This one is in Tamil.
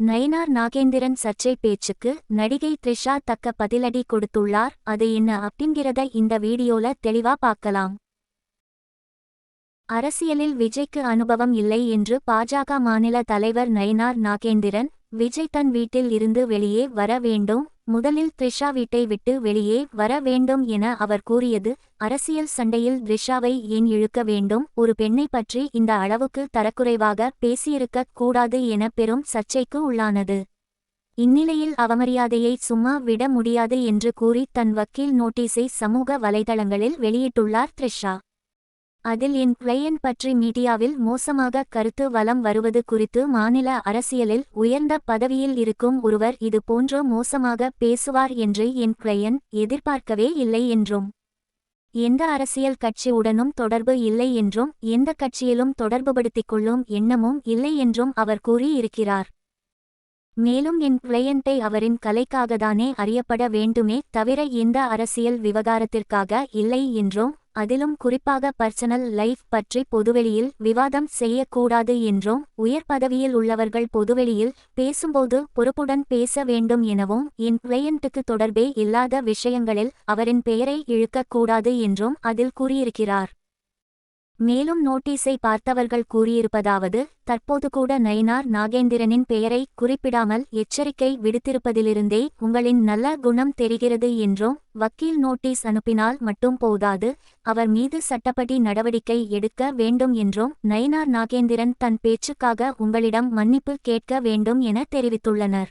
நயினார் நாகேந்திரன் சர்ச்சை பேச்சுக்கு நடிகை த்ரிஷா தக்க பதிலடி கொடுத்துள்ளார். அது என்ன அப்படிங்கிறத இந்த வீடியோல தெளிவா பார்க்கலாம். அரசியலில் விஜய்க்கு அனுபவம் இல்லை என்று பாஜக மாநில தலைவர் நயினார் நாகேந்திரன் விஜய் தன் வீட்டில் இருந்து வெளியே வர வேண்டும் முதலில் த்ரிஷா வீட்டை விட்டு வெளியே வர வேண்டும் என அவர் கூறியது அரசியல் சண்டையில் த்ரிஷாவை ஏன் இழுக்க வேண்டும் ஒரு பெண்ணை பற்றி இந்த அளவுக்கு தரக்குறைவாக பேசியிருக்க கூடாது என பெரும் சர்ச்சைக்கு உள்ளானது. இந்நிலையில் அவமரியாதையை சும்மா விட முடியாது என்று கூறி தன் வக்கீல் நோட்டீஸை சமூக வலைதளங்களில் வெளியிட்டுள்ளார் த்ரிஷா. அதில் என் கிளையன் பற்றி மீடியாவில் மோசமாக கருத்து வலம் வருவது குறித்து மாநில அரசியலில் உயர்ந்த பதவியில் இருக்கும் ஒருவர் இது போன்று மோசமாக பேசுவார் என்று என் கிளையன் எதிர்பார்க்கவே இல்லை என்றும் எந்த அரசியல் கட்சியுடனும் தொடர்பு இல்லை என்றும் எந்த கட்சியிலும் தொடர்புபடுத்திக் கொள்ளும் எண்ணமும் இல்லை என்றும் அவர் கூறியிருக்கிறார். மேலும் என் கிளையண்டை அவரின் கலைக்காகத்தானே அறியப்பட வேண்டுமே தவிர எந்த அரசியல் விவகாரத்திற்காக இல்லை என்றும் அதிலும் குறிப்பாக பர்சனல் லைஃப் பற்றி பொதுவெளியில் விவாதம் செய்யக்கூடாது என்றும் உயர் பதவியில் உள்ளவர்கள் பொதுவெளியில் பேசும்போது பொறுப்புடன் பேச வேண்டும் எனவும் என் கிளையண்ட்டுக்கு தொடர்பே இல்லாத விஷயங்களில் அவரின் பெயரை இழுக்கக்கூடாது என்றும் அதில் கூறியிருக்கிறார். மேலும் நோட்டீஸை பார்த்தவர்கள் கூறியிருப்பதாவது தற்போது கூட நயினார் நாகேந்திரனின் பெயரை குறிப்பிடாமல் எச்சரிக்கை விடுத்திருப்பதிலிருந்தே உங்களின் நல்ல குணம் தெரிகிறது என்றும் வக்கீல் நோட்டீஸ் அனுப்பினால் மட்டும் போதாது அவர் மீது சட்டப்படி நடவடிக்கை எடுக்க வேண்டும் என்றும் நயினார் நாகேந்திரன் தன் பேச்சுக்காக உங்களிடம் மன்னிப்பு கேட்க வேண்டும் என தெரிவித்துள்ளனர்.